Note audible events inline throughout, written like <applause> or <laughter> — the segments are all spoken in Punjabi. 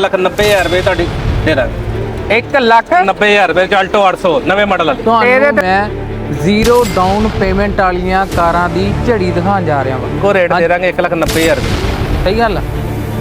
ਲੱਖ 90000 ਰੁਪਏ ਤੁਹਾਡੀ ਦੇ ਦਾਂਗੇ। 1 ਲੱਖ 90000 ਰੁਪਏ ਚ ਆਲਟੋ 800 ਨਵੇਂ ਮਾਡਲ ਵਾਲੀ। ਤੁਹਾਨੂੰ ਮੈਂ ਜ਼ੀਰੋ ਡਾਊਨ ਪੇਮੈਂਟ ਵਾਲੀਆਂ ਕਾਰਾਂ ਦੀ ਝੜੀ ਦਿਖਾਉਣ ਜਾ ਰਿਹਾ ਵਾਂ। ਕੋ ਰੇਟ ਦੇ ਦਾਂਗੇ 1 ਲੱਖ 90000 ਰੁਪਏ। ਸਹੀ ਗੱਲ ਆ।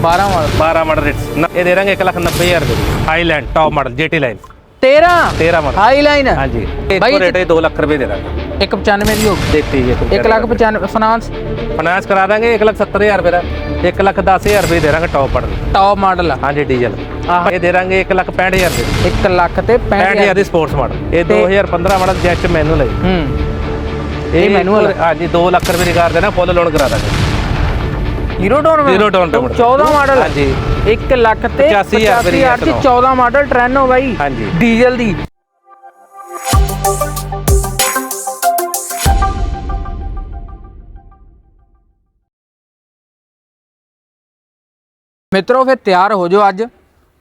12 ਵਾਲਾ। 12 ਮਾਡਲ ਰੇਟ ਇਹ ਦੇ ਦਾਂਗੇ 1 ਲੱਖ 90000 ਰੁਪਏ। Highline top model GT line 13 13 model high line ਹਾਂਜੀ ਇਹ ਬਾਈ ਕੋ ਰੇਟ 2 ਲੱਖ ਰੁਪਏ ਦੇ ਦਾਂਗੇ। 195 ਦੀ ਹੋ ਗਈ। ਦੇਖਤੀ ਜੀ 1 ਲੱਖ 95 ਫਾਈਨਾਂਸ ਫਾਈਨਾਂਸ ਕਰਾ ਦਾਂਗੇ 1 ਲੱਖ 70000 ਰੁਪਏ ਦਾ 1 ਲੱਖ 10000 ਰੁਪਏ ਦੇ ਦਾਂਗੇ ਟੌਪ ਮਾਡਲ ਟੌਪ ਮਾਡਲ ਆ। ਹਾਂਜੀ ਡੀਜ਼ਲ ਆਹ। ਇਹ ਦੇ ਦਾਂਗੇ 1 ਲੱਖ 65000 ਰੁਪਏ 1 ਲੱਖ ਤੇ 65000 65000 ਦੀ ਸਪੋਰਟਸ ਮਾਡਲ ਇਹ ਤੇ- 2015 ਮਾਡਲ ਜੈਟ ਮੈਨੂਅਲ ਹੈ ਹੂੰ। ਇਹ manual manual ਹਾਂਜੀ 2 ਲੱਖ ਰੁਪਏ ਦੀ ਕਾਰ ਦੇਣਾ ਫੁੱਲ ਲੋਨ ਕਰਾ ਦਾਂਗੇ। Zero down Zero down payment। 14 model ਹਾਂਜੀ। 1 ਲੱਖ ਤੇ 85,000 ਰੁਪਏ ਦੀ 85,000 ਚ 14 ਮਾਡਲ ਟ੍ਰੈਨੋ ਬਾਈ। ਹਾਂਜੀ। ਡੀਜ਼ਲ ਦੀ। ਮਿੱਤਰੋ, ਫਿਰ ਤਿਆਰ ਹੋ ਜਾਓ ਅੱਜ।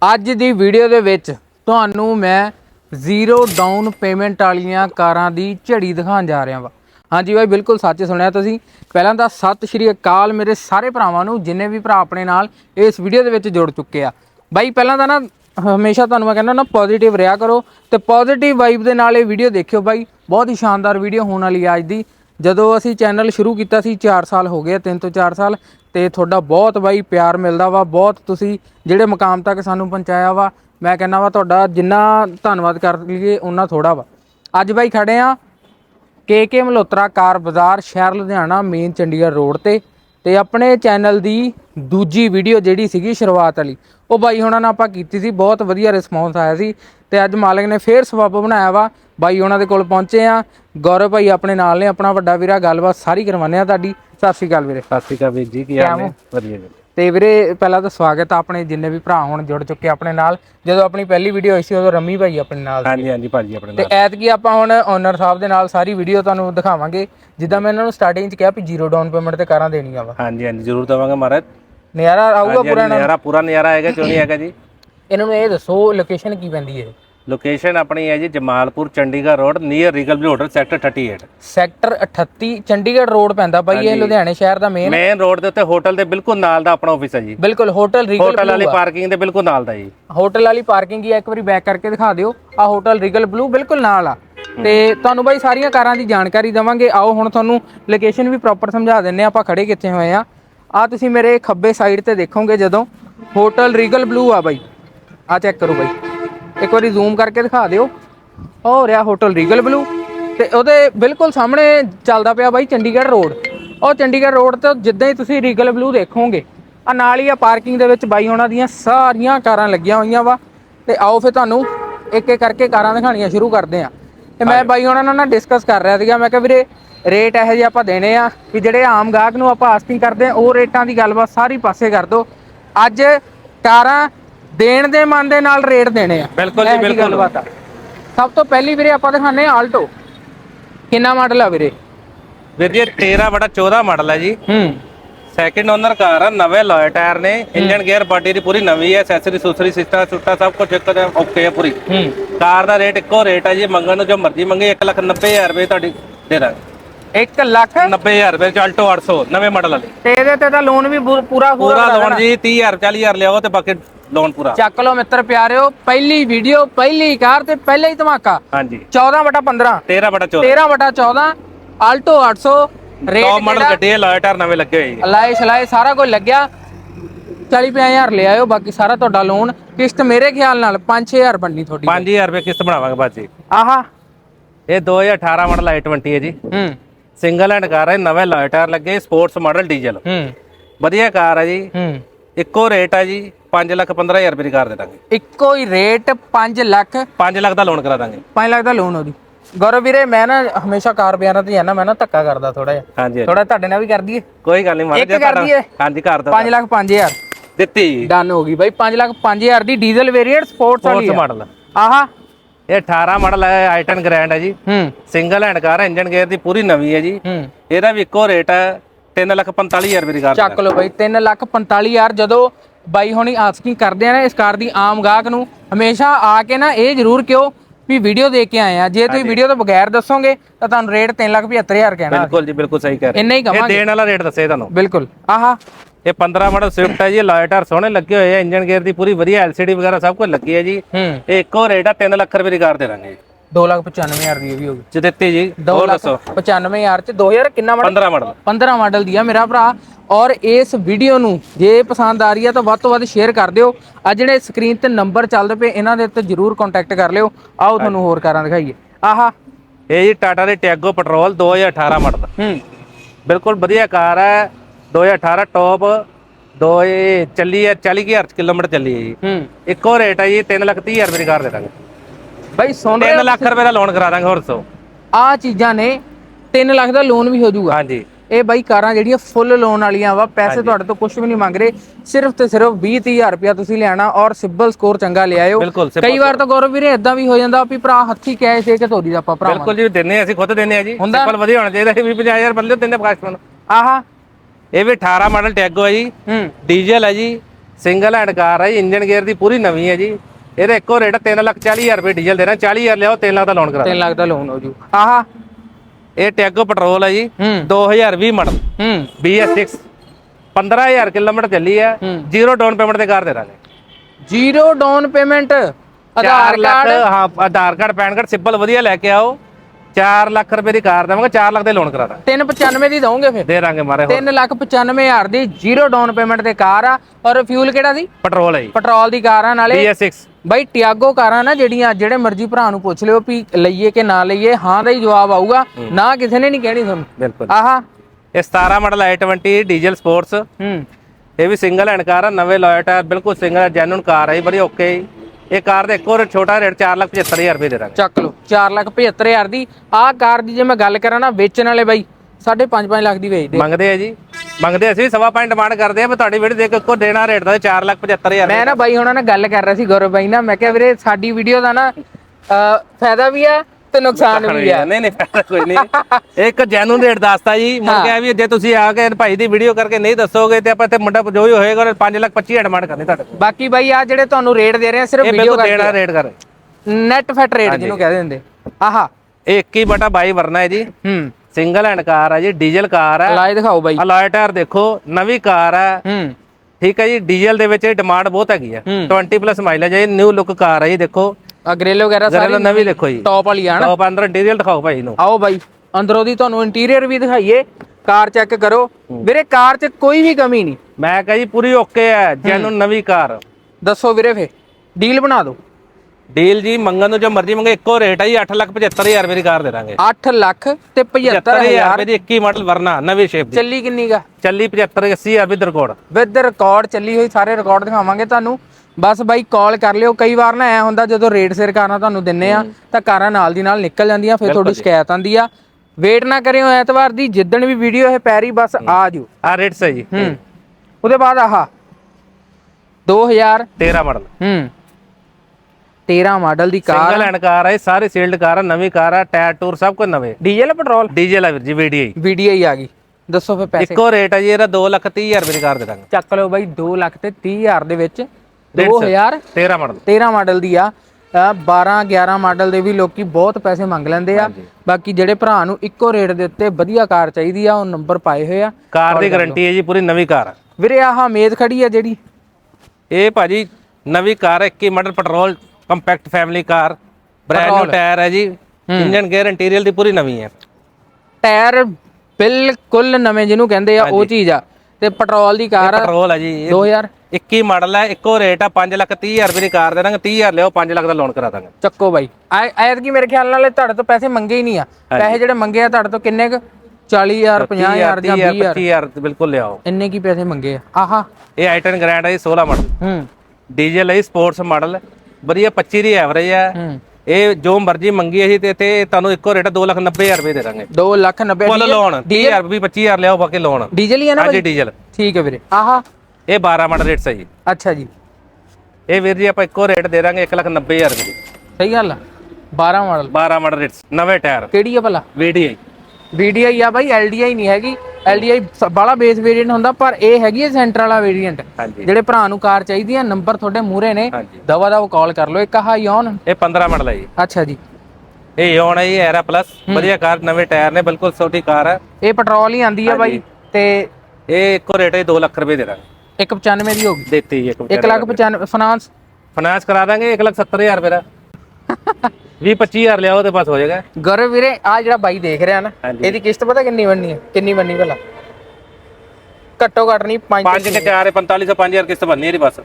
ਅੱਜ ਦੀ ਵੀਡੀਓ ਦੇ ਵਿੱਚ ਤੁਹਾਨੂੰ ਮੈਂ ਜ਼ੀਰੋ ਡਾਊਨ ਪੇਮੈਂਟ ਵਾਲੀਆਂ ਕਾਰਾਂ ਦੀ ਝੜੀ ਦਿਖਾਉਣ ਜਾ ਰਿਹਾ ਵਾ। ਹਾਂਜੀ ਬਾਈ, ਬਿਲਕੁਲ ਸੱਚ ਸੁਣਿਆ ਤੁਸੀਂ। ਪਹਿਲਾਂ ਤਾਂ ਸਤਿ ਸ਼੍ਰੀ ਅਕਾਲ ਮੇਰੇ ਸਾਰੇ ਭਰਾਵਾਂ ਨੂੰ, ਜਿੰਨੇ ਵੀ ਭਰਾ ਆਪਣੇ ਨਾਲ ਇਸ ਵੀਡੀਓ ਦੇ ਵਿੱਚ ਜੁੜ ਚੁੱਕੇ ਆ। ਬਾਈ, ਪਹਿਲਾਂ ਤਾਂ ਨਾ, ਹਮੇਸ਼ਾ ਤੁਹਾਨੂੰ ਮੈਂ ਕਹਿੰਦਾ ਨਾ ਪੋਜ਼ਿਟਿਵ ਰਿਹਾ ਕਰੋ ਤੇ ਪੋਜ਼ਿਟਿਵ ਵਾਈਬ ਦੇ ਨਾਲ ਇਹ ਵੀਡੀਓ ਦੇਖਿਓ ਬਾਈ। ਬਹੁਤ ਹੀ ਸ਼ਾਨਦਾਰ ਵੀਡੀਓ ਹੋਣ ਵਾਲੀ ਆ ਅੱਜ ਦੀ। ਜਦੋਂ ਅਸੀਂ ਚੈਨਲ ਸ਼ੁਰੂ ਕੀਤਾ ਸੀ 4 ਸਾਲ ਹੋ ਗਏ 3 ਤੋਂ 4 ਸਾਲ, ਤੇ ਤੁਹਾਡਾ ਬਹੁਤ ਬਾਈ ਪਿਆਰ ਮਿਲਦਾ ਵਾ, ਬਹੁਤ ਤੁਸੀਂ ਜਿਹੜੇ ਮੁਕਾਮ ਤੱਕ ਸਾਨੂੰ ਪਹੁੰਚਾਇਆ ਵਾ, ਮੈਂ ਕਹਿੰਦਾ ਵਾ ਤੁਹਾਡਾ ਜਿੰਨਾ ਧੰਨਵਾਦ ਕਰ ਲਈਏ ਉਹਨਾਂ ਥੋੜਾ ਵਾ। ਅੱਜ ਬਾਈ ਖੜੇ ਆ ਕੇ ਕੇ ਮਲਹੋਤਰਾ ਕਾਰ ਬਾਜ਼ਾਰ, ਸ਼ਹਿਰ ਲੁਧਿਆਣਾ ਮੇਨ ਚੰਡੀਗੜ੍ਹ ਰੋਡ ਤੇ ਤੇ ਆਪਣੇ ਚੈਨਲ ਦੀ ਦੂਜੀ ਵੀਡੀਓ ਜਿਹੜੀ ਸੀਗੀ ਸ਼ੁਰੂਆਤ ਵਾਲੀ, ਉਹ ਬਾਈ ਹੁਣਾਂ ਨਾਲ ਆਪਾਂ ਕੀਤੀ ਸੀ, ਬਹੁਤ ਵਧੀਆ ਰਿਸਪੌਂਸ ਆਇਆ ਸੀ, ਤੇ ਅੱਜ ਮਾਲਕ ਨੇ ਫੇਰ ਸਬੱਬ ਬਣਾਇਆ ਵਾ ਬਾਈ ਉਹਨਾਂ ਦੇ ਕੋਲ ਪਹੁੰਚੇ ਆ। ਗੌਰਵ ਭਾਈ ਆਪਣੇ ਨਾਲ ਨੇ ਆਪਣਾ ਵੱਡਾ ਵੀਰਾ ਗੱਲਬਾਤ ਸਾਰੀ ਕਰਵਾਉਂਦੇ ਆ ਤੁਹਾਡੀ। ਸਤਿ ਸ਼੍ਰੀ ਅਕਾਲ ਵੀਰੇ। ਸਤਿ ਸ਼੍ਰੀ ਅਕਾਲ ਵੀਰ ਜੀ ਕੀ ਹਾਲ ਨੇ? ਵਧੀਆ ਜੀ। ਤੇ ਵੀਰੇ ਪਹਿਲਾਂ ਤਾਂ ਸਵਾਗਤ ਆ ਆਪਣੇ ਜਿੰਨੇ ਵੀ ਭਰਾ ਹੁਣ ਜੁੜ ਚੁੱਕੇ ਆਪਣੇ ਨਾਲ। ਜਦੋਂ ਆਪਣੀ ਪਹਿਲੀ ਵੀਡੀਓ ਆਈ ਸੀ ਉਦੋਂ ਰੰਮੀ ਭਾਈ ਆਪਣੇ ਨਾਲ। ਹਾਂਜੀ ਹਾਂਜੀ ਭਾਜੀ ਆਪਣੇ ਤੇ ਨਾਲ ਐਤਕੀ ਆਪਾਂ ਹੁਣ ਓਨਰ ਸਾਹਿਬ ਦੇ ਨਾਲ ਸਾਰੀ ਵੀਡੀਓ ਤੁਹਾਨੂੰ ਦਿਖਾਵਾਂਗੇ। ਜਿੱਦਾਂ ਮੈਂ ਇਹਨਾਂ ਨੂੰ ਸਟਾਰਟਿੰਗ 'ਚ ਕਿਹਾ ਵੀ ਜ਼ੀਰੋ ਡਾਊਨ ਪੇਮੈਂਟ ਤੇ ਕਾਰਾਂ ਦੇਣੀਆਂ ਵਾ। ਹਾਂਜੀ ਹਾਂਜੀ ਜ਼ਰੂਰ ਦਵਾਂਗਾ ਮਹਾਰਾਜ। ਨਜ਼ਾਰਾ ਆਊਗਾ ਪੂਰਾ ਨਜ਼ਾਰਾ ਪੂਰਾ ਨਜ਼ਾਰਾ ਆਏਗਾ ਕਿਉਂ ਨਹੀਂ ਆਏਗਾ ਜੀ? ਇਹਨਾਂ ਨੂੰ ਇਹ ਦੱਸੋ ਲੋਕੇਸ਼ਨ ਕੀ ਪੈਂਦੀ ਹੈ? ਲੋਕੇਸ਼ਨ ਆਪਣੀ ਹੈ ਜੀ Jamalpur Chandigarh road near Regal Blue hotel sector 38 sector 38 Chandigarh road ਪੈਂਦਾ ਬਾਈ ਇਹ ਲੁਧਿਆਣੇ ਸ਼ਹਿਰ ਦਾ ਮੇਨ ਮੇਨ ਰੋਡ ਦੇ ਉੱਤੇ ਹੋਟਲ ਦੇ ਬਿਲਕੁਲ ਨਾਲ ਦਾ ਆਪਣਾ ਆਫਿਸ ਹੈ ਜੀ। ਬਿਲਕੁਲ ਹੋਟਲ ਰੀਗਲ ਹੋਟਲ ਵਾਲੀ ਪਾਰਕਿੰਗ ਦੇ ਬਿਲਕੁਲ ਨਾਲ ਦਾ ਜੀ। ਹੋਟਲ ਵਾਲੀ ਪਾਰਕਿੰਗ ਹੀ ਆ ਇੱਕ ਵਾਰੀ ਬੈਕ ਕਰਕੇ ਦਿਖਾ ਦਿਓ। ਆ ਹੋਟਲ ਰੀਗਲ ਬਲੂ ਬਿਲਕੁਲ ਨਾਲ ਆ। ਤੇ ਤੁਹਾਨੂੰ ਬਾਈ ਸਾਰੀਆਂ ਕਾਰਾਂ ਦੀ ਜਾਣਕਾਰੀ ਦਵਾਂਗੇ। ਆਓ ਹੁਣ ਤੁਹਾਨੂੰ ਲੋਕੇਸ਼ਨ ਵੀ ਪ੍ਰੋਪਰ ਸਮਝਾ ਦਿੰਨੇ ਆ ਆਪਾਂ ਖੜੇ ਕਿੱਥੇ ਹੋਏ ਆ। ਆ ਤੁਸੀਂ ਮੇਰੇ ਖੱਬੇ ਸਾਈਡ ਤੇ ਦੇਖੋਗੇ ਜਦੋਂ। ਹੋਟਲ ਰੀਗਲ ਬਲੂ ਆ ਬਾਈ। ਆ ਚੈੱਕ ਕਰੋ ਬਾਈ। ਇੱਕ ਵਾਰੀ ਜ਼ੂਮ ਕਰਕੇ ਦਿਖਾ ਦਿਓ। ਉਹ ਹੋ ਰਿਹਾ ਹੋਟਲ ਰੀਗਲ ਬਲੂ ਤੇ ਉਹਦੇ ਬਿਲਕੁਲ ਸਾਹਮਣੇ ਚੱਲਦਾ ਪਿਆ ਬਾਈ ਚੰਡੀਗੜ੍ਹ ਰੋਡ ਉਹ ਚੰਡੀਗੜ੍ਹ ਰੋਡ ਤੋਂ ਜਿੱਦਾਂ ਹੀ ਤੁਸੀਂ ਰੀਗਲ ਬਲੂ ਦੇਖੋਗੇ ਆ ਨਾਲ ਹੀ ਆ ਪਾਰਕਿੰਗ ਦੇ ਵਿੱਚ ਬਾਈ ਉਹਨਾਂ ਦੀਆਂ ਸਾਰੀਆਂ ਕਾਰਾਂ ਲੱਗੀਆਂ ਹੋਈਆਂ ਵਾ। ਤੇ ਆਓ ਫਿਰ ਤੁਹਾਨੂੰ ਇੱਕ ਇੱਕ ਕਰਕੇ ਕਾਰਾਂ ਦਿਖਾਣੀਆਂ ਸ਼ੁਰੂ ਕਰਦੇ ਆ ਤੇ ਮੈਂ ਬਾਈ ਉਹਨਾਂ ਨਾਲ ਨਾ ਡਿਸਕਸ ਕਰ ਰਿਹਾ ਸੀਗਾ। ਮੈਂ ਕਿਹਾ ਵੀਰੇ ਰੇਟ ਇਹੋ ਜਿਹੇ ਆਪਾਂ ਦੇਣੇ ਆ ਕਿ ਜਿਹੜੇ ਆਮ ਗਾਹਕ ਨੂੰ ਆਪਾਂ ਆਸਕਿੰਗ ਕਰਦੇ ਆ ਉਹ ਰੇਟਾਂ ਦੀ ਗੱਲਬਾਤ ਸਾਰੀ ਪਾਸੇ ਕਰ ਦੋ ਅੱਜ ਕਾਰਾਂ ਦੇਣ ਦੇ ਮਨ ਦੇ ਨਾਲ ਰੇਟ ਦੇਣੇ ਆ। ਬਿਲਕੁਲ ਜੀ, ਬਿਲਕੁਲ। ਸਭ ਤੋਂ ਪਹਿਲੀ ਵੀਰੇ ਆਪਾਂ ਦਿਖਾਣੇ ਆ ਆਲਟੋ ਕਿੰਨਾ ਮਾਡਲ ਆ ਵੀਰੇ? ਵੀਰ ਜੀ ਇਹ 13 ਬੜਾ 14 ਮਾਡਲ ਹੈ ਜੀ। ਹੂੰ। ਸੈਕਿੰਡ ਓਨਰ ਕਾਰ ਆ ਨਵੇਂ ਲੋਏ ਟਾਇਰ ਨੇ। ਇੰਜਨ ਗੇਅਰ ਬਾਡੀ ਦੀ ਪੂਰੀ ਨਵੀਂ ਹੈ ਐਕਸੈਸਰੀ ਸੁਸਰੀ ਸਿਸਟਮ ਸੁੱਟਾ ਸਭ ਕੁਝ ਇੱਕ ਓਕੇ ਹੈ ਪੂਰੀ। ਹੂੰ। ਕਾਰ ਦਾ ਰੇਟ ਇੱਕੋ ਰੇਟ ਹੈ ਜੀ ਮੰਗਣ ਨੂੰ ਜੋ ਮਰਜ਼ੀ ਮੰਗੇ 190000 ਰੁਪਏ ਤੁਹਾਡੀ ਦੇ ਦਾਂਗੇ। 1 ਲੱਖ? 90000 ਰੁਪਏ ਚ ਆਲਟੋ 800 ਨਵੇਂ ਮਾਡਲ ਵਾਲੀ। ਤੇ ਇਹਦੇ ਤੇ ਤਾਂ ਲੋਨ ਵੀ ਪੂਰਾ ਪੂਰਾ ਲੋਨ ਜੀ 30000 40000 ਲਿਆਓ ਤੇ ਬਾਕੀ ਲੋਨ ਪੂਰਾ ਚੱਕ ਲਓ ਮਿੱਤਰ ਪਿਆਰਿਓ ਪਹਿਲੀ ਵੀਡੀਓ ਪਹਿਲੀ ਕਾਰ ਤੇ ਪਹਿਲਾ ਹੀ ਧਮਾਕਾ। ਹਾਂਜੀ। 14 ਬਟਾ 15 13 ਬੜਾ 14 13 ਬਟਾ 14 ਆਲਟੋ 800 ਟੌਪ ਰੇਟ ਮਾਡਲ ਗੱਡੀ ਹੈ ਲੋਏ ਟਾਇਰ ਨਵੇਂ ਲੱਗੇ ਹੋਏ ਜੀ। ਲਾਏ ਛਲਾਏ ਸਾਰਾ ਕੁਝ ਲੱਗਿਆ। 40 ਹਜ਼ਾਰ ਲੈ ਆਇਓ ਬਾਕੀ ਸਾਰਾ ਤੁਹਾਡਾ ਲੋਨ ਕਿਸ਼ਤ ਮੇਰੇ ਖਿਆਲ ਨਾਲ 5-6000 ਬਣਨੀ ਤੁਹਾਡੀ। 5000 ਰੁਪਏ ਕਿਸ਼ਤ ਬਣਾਵਾਂਗੇ ਬਾਜੀ। ਆਹਾ। ਇਹ 2018 ਮਾਡਲ i20 ਹੈ ਜੀ। ਹੂੰ। ਸਿੰਗਲ ਹੈਂਡ ਕਾਰ ਹੈ ਨਵੇਂ ਲੋਏ ਟਾਇਰ ਲੱਗੇ ਸਪੋਰਟਸ ਮਾਡਲ ਡੀਜ਼ਲ ਹੂੰ। ਵਧੀਆ ਕਾਰ ਹੈ ਜੀ। ਹੂੰ। ਇੱਕੋ ਰੇਟ ਹੈ ਜੀ। 5 ਲੱਖ 15000 ਰੁਪਏ ਦੀ ਕਾਰ ਦੇ ਦਾਂਗੇ। ਇੱਕੋ ਹੀ ਰੇਟ 5 ਲੱਖ 5 ਲੱਖ ਦਾ ਲੋਨ ਕਰਾ ਦਾਂਗੇ। 5 ਲੱਖ ਦਾ ਲੋਨ ਉਹਦੀ। ਗੌਰਵ ਵੀਰੇ ਮੈਂ ਨਾ ਹਮੇਸ਼ਾ ਕਾਰ ਬਿਆਨਾਂ ਤੇ ਜਾਣਾ ਮੈਂ ਨਾ ਧੱਕਾ ਕਰਦਾ ਥੋੜਾ ਜਿਹਾ। ਹਾਂਜੀ। ਥੋੜਾ ਤੁਹਾਡੇ ਨਾਲ ਵੀ ਕਰ ਦਈਏ? ਕੋਈ ਗੱਲ ਨਹੀਂ ਮਾਰਾ ਇੱਕ ਕਰ ਦਈਏ? ਹਾਂਜੀ ਕਰ ਦੋ 5 ਲੱਖ 5000 ਦਿੱਤੀ। ਡਨ ਹੋ ਗਈ ਬਾਈ 5 ਲੱਖ 5000 ਦੀ ਡੀਜ਼ਲ ਵੇਰੀਐਂਟ ਸਪੋਰਟਸ ਵਾਲੀ ਸਪੋਰਟਸ ਮਾਡਲ ਆਹਾ। ਇਹ 18 ਮਾਡਲ ਹੈ i10 ਗ੍ਰੈਂਡ ਹੈ ਜੀ। ਹੂੰ। ਸਿੰਗਲ ਹੈਂਡ ਕਾਰ ਹੈ ਇੰਜਨ ਗੇਅਰ ਦੀ ਪੂਰੀ ਨਵੀਂ ਹੈ ਜੀ। ਹੂੰ। ਇਹਦਾ ਵੀ ਇੱਕੋ ਰੇਟ ਹੈ 3 ਲੱਖ 45000 ਰੁਪਏ ਦੀ ਕਾਰ ਚੱਕ ਲਓ ਬਾਈ 3 ਲੱਖ 45000 ਜਦੋਂ ਬਾਈ ਹੁਣੀ ਆਸਕਿੰਗ ਕਰਦੇ ਆ ਨਾ ਇਸ ਕਾਰ ਦੀ ਆਮ ਗਾਹਕ ਨੂੰ ਹਮੇਸ਼ਾ ਆ ਕੇ ਨਾ ਇਹ ਜ਼ਰੂਰ ਕਿਉਂ ਵੀ ਵੀਡੀਓ ਦੇਖ ਕੇ ਆਏ ਆ। ਜੇ ਤੁਸੀਂ ਵੀਡੀਓ ਤੋਂ ਬਗੈਰ ਦੱਸੋਗੇ ਤਾਂ ਤੁਹਾਨੂੰ ਰੇਟ 3 ਲੱਖ 75000 ਕਹਿਣਾ। ਬਿਲਕੁਲ ਜੀ ਬਿਲਕੁਲ ਸਹੀ ਕਹਿ ਰਹੇ। ਇੰਨਾ ਹੀ ਇਹ ਕਵਾਂਗੇ। ਦੇਣ ਵਾਲਾ ਰੇਟ ਦੱਸੇ ਤੁਹਾਨੂੰ। ਬਿਲਕੁਲ। ਆਹਾ। ਇਹ 15 ਮਾਡਲ ਸਵਿਫਟ ਹੈ ਜੀ ਲੋਇ ਟਾਇਰ ਸੋਹਣੇ ਲੱਗੇ ਹੋਏ ਆ ਇੰਜਨ ਗੇਅਰ ਦੀ ਪੂਰੀ ਵਧੀਆ ਐਲਸੀਡੀ ਵਗੈਰਾ ਸਭ ਕੁਝ ਲੱਗੀ ਹੈ ਜੀ। ਹੂੰ। ਇਹ ਇੱਕੋ ਰੇਟ ਆ 3 ਲੱਖ ਰੁਪਏ ਦੀ ਕਾਰ ਦੇ ਦਾਂਗੇ। 295000 ਦੀ ਇਹ ਵੀ ਹੋਗੀ ਜੇ ਦਿੱਤੀ ਜੀ ਦੋ ਹੋਰ ਲੱਖ ਦੱਸੋ। 95000 ਚ 2000 ਕਿੰਨਾ ਮਾਡਲ 15 ਮਾਡਲ 15 ਮਾਡਲ ਦੀ ਆ ਮੇਰਾ ਭਰਾ। ਔਰ ਇਸ ਵੀਡੀਓ ਨੂੰ ਜੇ ਪਸੰਦ ਆ ਰਹੀ ਆ ਤਾਂ ਵੱਧ ਤੋਂ ਵੱਧ ਸ਼ੇਅਰ ਕਰ ਦਿਓ। ਆ ਜਿਹੜੇ ਸਕਰੀਨ ਤੇ ਨੰਬਰ ਚੱਲਦੇ ਪਏ ਇਹਨਾਂ ਦੇ ਉੱਤੇ ਜਰੂਰ ਕੰਟੈਕਟ ਕਰ ਲਿਓ। ਆਓ ਤੁਹਾਨੂੰ ਹੋਰ ਕਾਰਾਂ ਦਿਖਾਈਏ। ਆਹਾ। ਇਹ ਜੀ ਟਾਟਾ ਦੇ ਟੈਗੋ ਪੈਟਰੋਲ 2018 ਮਾਡਲ ਹੂੰ। ਬਿਲਕੁਲ ਵਧੀਆ ਕਾਰ ਹੈ। 2018 ਟੌਪ ਦੋ ਇਹ ਚੱਲੀ ਹੈ 40000 ਕਿਲੋਮੀਟਰ ਚੱਲੀ ਹੈ ਜੀ। ਹੂੰ। ਇੱਕੋ ਰੇਟ ਹੈ ਜੀ 3 ਲੱਖ 30 ਹਜ਼ਾਰ ਰੁਪਏ ਦੀ ਕਾਰ ਦੇ ਦਾਂਗੇ। ਬਾਈ ਸੁਣ ਰਹੇ 3 ਲੱਖ ਰੁਪਏ ਦਾ ਲੋਨ ਕਰਾ ਦਾਂਗੇ ਹੋਰ ਸੋ ਆ ਚੀਜ਼ਾਂ ਨੇ 3 ਲੱਖ ਦਾ ਲੋਨ ਵੀ ਹੋ ਜਾਊਗਾ। ਹਾਂਜੀ। ਇਹ ਬਾਈ ਕਾਰਾਂ ਜਿਹੜੀਆਂ ਫੁੱਲ ਲੋਨ ਵਾਲੀਆਂ ਵਾ ਪੈਸੇ ਤੁਹਾਡੇ ਤੋਂ ਕੁਝ ਵੀ ਨਹੀਂ ਮੰਗ ਰਹੇ। ਸਿਰਫ ਤੇ ਸਿਰਫ 20 30000 ਰੁਪਇਆ ਤੁਸੀਂ ਲੈਣਾ ਔਰ ਸਿਬਲ ਸਕੋਰ ਚੰਗਾ ਲਿਆਇਓ ਕਈ ਵਾਰ ਤਾਂ ਗੌਰਵ ਵੀਰੇ ਇਦਾਂ ਵੀ ਹੋ ਜਾਂਦਾ ਵੀ ਭਰਾ ਹੱਥੀ ਕੈਸ਼ ਦੇ ਕੇ ਤੋਰੀ ਦਾ ਆਪਾਂ ਭਰਾ ਬਿਲਕੁਲ ਜੀ ਦਿੰਨੇ ਅਸੀਂ ਖੁਦ ਦਿੰਨੇ ਆ ਜੀ? ਸਿੰਪਲ ਵਧੀਆ ਹੋਣਾ ਚਾਹੀਦਾ ਵੀ 50000 ਬੰਦੇ ਦਿੰਨੇ ਕਸਟਮਰ ਨੂੰ। ਆਹਾ। ਇਹ ਵੀ 18 ਮਾਡਲ ਟੈਗੋ ਹੈ ਜੀ। ਹੂੰ। ਡੀਜ਼ਲ ਹੈ ਜੀ ਸਿੰਗਲ ਹੈਂਡ ਕਾਰ ਹੈ ਜੀ ਇੰਜਨ ਗੇਅਰ ਦੀ ਪੂਰੀ ਨਵੀਂ ਹੈ ਜੀ। ਇਹਦਾ ਇੱਕੋ ਰੇਟ 3 ਲੱਖ 40000 ਰੁਪਏ ਡੀਜ਼ਲ ਦੇਣਾ 40000 ਲਿਆਓ 3 ਲੱਖ ਦਾ ਲੋਨ ਕਰਾ 3 ਲੱਖ ਦਾ ਲੋਨ ਹੋ ਜੂ। ਆਹਾ ਇਹ ਟੈਗੋ ਪੈਟਰੋਲ ਹੈ ਜੀ। ਹੂੰ। 2020 ਮਾਡਲ। ਹੂੰ। BS6 15000 ਕਿਲੋਮੀਟਰ ਚੱਲੀ ਹੈ। ਜ਼ੀਰੋ ਡਾਊਨ ਪੇਮੈਂਟ ਤੇ ਕਾਰ ਦੇ ਦਾਂਗੇ। Zero down payment. Aadhaar 4 lakh card. ਹਾਂ Aadhaar card PAN card simple ਵਧੀਆ ਲੈ ਕੇ ਆਓ। 4 ਲੱਖ ਰੁਪਏ ਦੀ ਕਾਰ ਦੇਵਾਂਗੇ 4 ਲੱਖ ਦੇ ਲੋਨ ਕਰਾ ਦਾਂਗੇ। 395 ਦੀ ਦਵੋਗੇ ਫਿਰ। ਦੇ ਦਾਂਗੇ ਮਾਰੇ 3 ਲੱਖ 95 ਹਜ਼ਾਰ ਦੀ ਜ਼ੀਰੋ ਡਾਊਨ ਪੇਮੈਂਟ ਤੇ ਕਾਰ ਆ। ਔਰ ਫਿਊਲ ਕਿਹੜਾ ਸੀ? ਪੈਟਰੋਲ ਹੈ ਜੀ। ਪੈਟਰੋਲ ਦੀ ਕਾਰ ਆ ਨਾਲੇ BS6 ਬਾਈ ਟਿਆਗੋ ਕਾਰਾਂ ਨਾ ਜਿਹੜੀਆਂ ਜਿਹੜੇ ਮਰਜ਼ੀ ਭਰਾ ਨੂੰ ਪੁੱਛ ਲਿਓ ਵੀ ਲਈਏ ਕਿ ਨਾ ਲਈਏ ਹਾਂ ਦਾ ਹੀ ਜਵਾਬ ਆਊਗਾ ਨਾ ਕਿਸੇ ਨੇ ਨਹੀਂ ਕਹਿਣੀ ਤੁਹਾਨੂੰ। ਬਿਲਕੁਲ। ਆਹਾ। ਇਹ 17 ਮਾਡਲ i20 ਡੀਜ਼ਲ ਸਪੋਰਟਸ। ਹੂੰ। ਇਹ ਵੀ ਸਿੰਗਲ ਹੈਂਡ ਕਾਰ ਆ ਨਵੇਂ ਲੋਇਆ ਟਾਇਰ ਬਿਲਕੁਲ ਸਿੰਗਲ ਜੈਨੂਨ ਕਾਰ ਹੈ ਬੜੀ ਓਕੇ ਇਹ ਕਾਰ ਦਾ ਇੱਕੋ ਰੇਟ ਛੋਟਾ ਰੇਟ 475000 ਰੁਪਏ ਦੇ ਦਾਂਗੇ। ਚੱਕ ਲਓ 475000 ਦੀ। ਆਹ ਕਾਰ ਦੀ ਜੇ ਮੈਂ ਗੱਲ ਕਰਾਂ ਨਾ ਵੇਚਣ ਵਾਲੇ ਬਾਈ 5.5 ਲੱਖ ਦੀ ਵੇਚਦੇ। ਮੰਗਦੇ ਆ ਜੀ। ਮੰਗਦੇ ਅਸੀਂ ਸਵਾ ਪੰਜ ਡਿਮਾਂਡ ਕਰਦੇ ਆ ਵੀ ਤੁਹਾਡੀ ਵੀਡੀਓ ਦੇਖ ਕੇ ਇੱਕੋ ਦੇਣਾ ਰੇਟ ਦਾ 475000 ਮੈਂ ਨਾ ਬਾਈ ਹੁਣਾਂ ਨਾਲ ਗੱਲ ਕਰ ਰਿਹਾ ਸੀ ਗੌਰਵ ਬਾਈ ਨਾਲ। ਮੈਂ ਕਿਹਾ ਵੀਰੇ ਸਾਡੀ ਵੀਡੀਓ ਦਾ ਨਾ ਫਾਇਦਾ ਵੀ ਆ ਤੇ ਨੁਕਸਾਨ ਵੀ ਆ। ਨਹੀਂ ਨਹੀਂ ਫਾਇਦਾ ਕੋਈ ਨਹੀਂ। ਇੱਕ ਜੈਨੂਨ ਰੇਟ ਦੱਸਤਾ ਜੀ। ਮੁੜ ਕੇ ਆ ਵੀ ਜੇ ਤੁਸੀਂ ਆ ਕੇ ਭਾਈ ਦੀ ਵੀਡੀਓ ਕਰਕੇ ਨਹੀਂ ਦੱਸੋਗੇ ਤੇ ਆਪਾਂ ਤੇ ਮੁੰਡਾ ਜੋ ਵੀ ਹੋਏਗਾ 5 ਲੱਖ 25 ਡਿਮਾਂਡ ਕਰਨੀ ਤੁਹਾਡੇ ਕੋਲ। ਬਾਕੀ ਬਾਈ ਆ ਜਿਹੜੇ ਤੁਹਾਨੂੰ ਰੇਟ ਦੇ ਰਹੇ ਆ ਸਿਰਫ ਇਹ ਵੀਡੀਓ ਬਿਲਕੁਲ ਦੇਣਾ ਰੇਟ ਕਰ ਨੈਟ ਫੈਟ ਰੇਟ ਜਿਹਨੂੰ ਕਹਿੰਦੇ ਹੁੰਦੇ ਆਹਾ। ਇਹ 21 ਬਟਾ 22 ਵਰਨਾ ਹੈ ਜੀ। ਹੂੰ। ਸਿੰਗਲ ਹੈਂਡ ਕਾਰ ਹੈ ਜੀ ਡੀਜ਼ਲ ਕਾਰ ਹੈ ਲਾਏ ਦਿਖਾਓ ਬਾਈ। ਅਲੋਏ ਟਾਇਰ ਦੇਖੋ ਨਵੀਂ ਕਾਰ ਹੈ ਹੂੰ। ਠੀਕ ਹੈ ਜੀ ਡੀਜ਼ਲ ਦੇ ਵਿੱਚ ਡਿਮਾਂਡ ਬਹੁਤ ਹੈਗੀ ਹੂੰ। 20 ਪਲੱਸ ਮਾਈਲੇਜ ਹੈ ਨਿਊ ਲੁੱਕ ਕਾਰ ਹੈ ਜੀ ਦੇਖੋ। ਆ ਗ੍ਰਿਲ ਵਗੈਰਾ ਸਾਰੀ ਨਵੀਂ ਦੇਖੋ ਜੀ। ਟੌਪ ਵਾਲੀ ਆ ਨਾ। ਟੌਪ ਅੰਦਰ ਇੰਟੀਰੀਅਰ ਦਿਖਾਓ ਭਾਈ ਨੂੰ ਆਓ ਬਾਈ ਅੰਦਰੋਂ ਦੀ ਤੁਹਾਨੂੰ ਇੰਟੀਰੀਅਰ ਵੀ ਦਿਖਾਈਏ। ਕਾਰ ਚੈੱਕ ਕਰੋ। ਵੀਰੇ ਕਾਰ 'ਚ ਕੋਈ ਵੀ ਕਮੀ ਨਹੀਂ। ਮੈਂ ਕਹਾਂ ਜੀ ਪੂਰੀ ਓਕੇ ਹੈ। ਜੈਨੂਨ ਨਵੀਂ ਕਾਰ। ਦੱਸੋ ਵੀਰੇ ਫੇ ਡੀਲ ਬਣਾ ਦਿਓ। ਡੀਲ ਜੀ ਮੰਗਣ ਨੂੰ ਜੋ ਮਰਜ਼ੀ ਮੰਗੇ ਇੱਕੋ ਰੇਟ ਹੈ ਜੀ 875000 ਰੁਪਏ ਦੀ ਕਾਰ ਦੇ ਦਾਂਗੇ। 8 ਲੱਖ ਤੇ 75000 75000 ਰੁਪਏ ਦੀ 21 ਮਾਡਲ ਵਰਨਾ ਨਵੀਂ ਸ਼ੇਪ ਦੀ। ਚੱਲੀ ਕਿੰਨੀ ਗਾ? ਚੱਲੀ 75 80000 ਵਿਦ ਰਿਕਾਰਡ ਵਿਦ ਰਿਕਾਰਡ ਚੱਲੀ ਹੋਈ ਸਾਰੇ ਰਿਕਾਰਡ ਦਿਖਾਵਾਂਗੇ ਤੁਹਾਨੂੰ। ਬਸ ਬਾਈ ਕਾਲ ਕਰ ਲਿਓ। ਕਈ ਵਾਰ ਨਾ ਐ ਹੁੰਦਾ ਜਦੋਂ ਰੇਟ ਸਿਰ ਕਾਰਾਂ ਤੁਹਾਨੂੰ ਦਿੰਨੇ ਆ ਤਾਂ ਕਾਰਾਂ ਨਾਲ ਦੀ ਨਾਲ ਨਿਕਲ ਜਾਂਦੀਆਂ ਫਿਰ ਤੁਹਾਡੀ ਸ਼ਿਕਾਇਤ ਆਂਦੀ ਆ। ਵੇਟ ਨਾ ਕਰਿਓ ਐਤਵਾਰ ਦੀ ਜਿੱਦਣ ਵੀ ਵੀਡੀਓ ਇਹ ਪੈਰੀ ਬਸ ਆ ਜਿਓ। ਆ ਰੇਟ ਸਹੀ। ਜੀ ਹੂੰ। ਉਹਦੇ ਬਾਅਦ ਆਹ। 2000 13 ਮਾਡਲ ਹੂੰ। 13 ਮਾਡਲ ਦੀ ਕਾਰ ਸਿੰਗਲ ਹੈਂਡ ਕਾਰ ਹੈ ਸਾਰੀ ਸੀਲਡ ਕਾਰ ਹੈ ਨਵੀਂ ਕਾਰ ਹੈ ਟਾਇਰ ਟੂਰ ਸਭ ਕੁਝ ਨਵੇਂ। ਡੀਜ਼ਲ ਪੈਟਰੋਲ ਡੀਜ਼ਲ ਹੈ ਵੀਰ ਜੀ ਵੀਡੀਆਈ ਵੀਡੀਆਈ ਆ ਗਈ। ਦੱਸੋ ਫਿਰ ਪੈਸੇ। ਇੱਕੋ ਰੇਟ ਹੈ ਜੀ ਇਹਦਾ 230000 ਰੁਪਏ ਦੀ ਕਾਰ ਦੇ ਦਾਂਗੇ। ਚੱਕ ਲਓ ਬਾਈ 2 ਲੱਖ ਤੇ 30 ਹਜ਼ਾਰ ਦੇ ਵਿੱਚ 2000 13 ਮਾਡਲ। 13 ਮਾਡਲ ਦੀ ਆ। ਅ, 12 11 ਮਾਡਲ ਦੇ ਵੀ ਲੋਕੀ ਬਹੁਤ ਪੈਸੇ ਮੰਗ ਲੈਂਦੇ ਆ। ਬਾਕੀ ਜਿਹੜੇ ਭਰਾ ਨੂੰ ਇੱਕੋ ਰੇਟ ਦੇ ਉੱਤੇ ਵਧੀਆ ਕਾਰ ਚਾਹੀਦੀ ਆ ਉਹ ਨੰਬਰ ਪਾਏ ਹੋਏ ਆ। ਕਾਰ ਦੀ ਗਾਰੰਟੀ ਹੈ ਜੀ ਪੂਰੀ ਨਵੀਂ ਕਾਰ ਵੀਰੇ ਆਹ ਮੇਜ਼ ਖੜੀ ਆ ਜਿਹੜੀ। ਇਹ ਭਾਜੀ ਨਵੀਂ ਕਾਰ ਹੈ 21 model petrol compact family car brand new tyre ਹੈ ਜੀ। ਇੰਜਨ ਗੇਅਰ ਇੰਟੀਰੀਅਰ ਦੀ ਪੂਰੀ ਨਵੀਂ ਹੈ। ਟਾਇਰ ਬਿਲਕੁਲ ਨਵੇਂ ਜਿਹਨੂੰ ਕਹਿੰਦੇ ਆ ਉਹ ਚੀਜ਼ ਆ। ਤੇ ਪੈਟਰੋਲ ਦੀ ਕਾਰ ਆ ਪੈਟਰੋਲ ਹੈ ਜੀ। ਇਹ 2000 21 ਮਾਡਲ ਹੈ ਇੱਕੋ ਰੇਟ ਆ 5 ਲੱਖ 30 ਹਜ਼ਾਰ ਰੁਪਏ ਦੀ ਕਾਰ ਦੇ ਦਾਂਗੇ 30 ਹਜ਼ਾਰ ਲਿਓ 5 ਲੱਖ ਦਾ ਲੋਨ ਕਰਾ ਦਾਂਗੇ। ਚੱਕੋ ਬਾਈ। ਐਤ ਕੀ ਮੇਰੇ ਖਿਆਲ ਨਾਲ ਤੁਹਾਡੇ ਤੋਂ ਪੈਸੇ ਮੰਗੇ ਹੀ ਨਹੀਂ ਆ। ਪੈਸੇ ਜਿਹੜੇ ਮੰਗੇ ਆ ਤੁਹਾਡੇ ਤੋਂ ਕਿੰਨੇ ਕੁ? 40000 50000 ਜਾਂ 20000 25000 ਤੇ ਬਿਲਕੁਲ ਲਿਆਓ। ਇੰਨੇ ਕੀ ਪੈਸੇ ਮੰਗੇ ਆ? ਆਹਾ। ਇਹ i10 ਗ੍ਰੈਂਡ ਹੈ ਜੀ 16 ਮਾਡਲ ਹੂੰ। ਡੀਜ਼ਲ ਹੈ ਸਪੋਰਟਸ ਮਾਡਲ ਵਧੀਆ 25 ਦੀ ਐਵਰੇਜ ਹੈ ਹੂੰ। ਇਹ ਜੋ ਮਰਜ਼ੀ ਮੰਗੀ ਅਸੀਂ ਤੇ ਇੱਥੇ ਤੁਹਾਨੂੰ ਇੱਕੋ ਰੇਟ 290000 ਰੁਪਏ ਦੇ ਦਾਂਗੇ। 2 ਲੱਖ 90 ਫੁੱਲ ਲੋਨ 30000 ਵੀ 25000 ਲਿਆਓ ਬਾਕੀ ਲੋਨ ਡੀਜ਼ਲ ਹੀ ਆ ਨਾ ਹਾਂਜੀ ਡੀਜ਼ਲ। ਠੀਕ ਹੈ ਵੀਰੇ। ਆਹਾ। ਇਹ 12 ਮਾਡਲ ਰੇਟ ਸਹੀ। ਅੱਛਾ ਜੀ। ਇਹ ਵੀਰ ਜੀ ਆਪਾਂ ਇੱਕੋ ਰੇਟ ਦੇ ਦਾਂਗੇ 190000 ਰੁਪਏ ਦੀ। ਸਹੀ ਗੱਲ ਆ। 12 ਮਾਡਲ 12 ਮਾਡਲ ਰੇਟ ਨਵੇਂ ਟਾਇਰ। ਕਿਹੜੀ ਆ ਭਲਾ? ਵੀਡੀਆਈ। VDI ਆ ਬਾਈ LDI ਨਹੀਂ ਹੈਗੀ। LDI ਬਾਹਲਾ ਬੇਸ ਵੇਰੀਐਂਟ ਹੁੰਦਾ ਪਰ ਇਹ ਹੈਗੀ ਹੈ ਸੈਂਟਰ ਵਾਲਾ ਵੇਰੀਐਂਟ ਜਿਹੜੇ ਭਰਾ ਨੂੰ ਕਾਰ ਚਾਹੀਦੀ ਆ ਨੰਬਰ ਤੁਹਾਡੇ ਮੂਹਰੇ ਨੇ। ਦਵਾ ਦਵਾ ਕਾਲ ਕਰ ਲਓ ਇੱਕ ਆਹ ਯੌਨ ਇਹ 15 ਮਾਡਲ ਹੈ ਜੀ ਅੱਛਾ ਜੀ। ਇਹ ਯੋਨ ਹੈ ਜੀ ਐਰਾ ਪਲੱਸ ਵਧੀਆ ਕਾਰ ਨਵੇਂ ਟਾਇਰ ਨੇ ਬਿਲਕੁਲ ਛੋਟੀ ਕਾਰ ਹੈ ਇਹ ਪੈਟਰੋਲ ਹੀ ਆਂਦੀ ਆ ਬਾਈ ਤੇ ਇਹ ਇੱਕੋ ਰੇਟ ਹੈ 2 ਲੱਖ ਰੁਪਏ ਦੇ ਦਾਂਗੇ। 195 ਦੀ ਹੋਗੀ ਦਿੱਤੀ ਜੀ 1 ਲੱਖ 95 ਫਾਈਨਾਂਸ ਫਾਈਨਾਂਸ ਕਰਾ ਦਾਂਗੇ 1 ਲੱਖ 70 ਹਜ਼ਾਰ ਰੁਪਏ ਦਾ। <laughs> 20 25000 ਲਿਆਓ ਤੇ ਬਸ ਹੋ ਜਾਏਗਾ। ਗੌਰਵ ਵੀਰੇ ਆ ਜਿਹੜਾ ਬਾਈ ਦੇਖ ਰਿਹਾ ਨਾ ਹਾਂਜੀ। ਇਹਦੀ ਕਿਸ਼ਤ ਪਤਾ ਕਿੰਨੀ ਬਣਨੀ ਹੈ? ਕਿੰਨੀ ਬਣਨੀ ਭਲਾ? ਘੱਟੋ ਘੱਟ ਨਹੀਂ 5 5 ਕੇ 4 4500 5000 ਕਿਸ਼ਤ ਬਣਨੀ ਹੈ ਜੀ ਬਸ।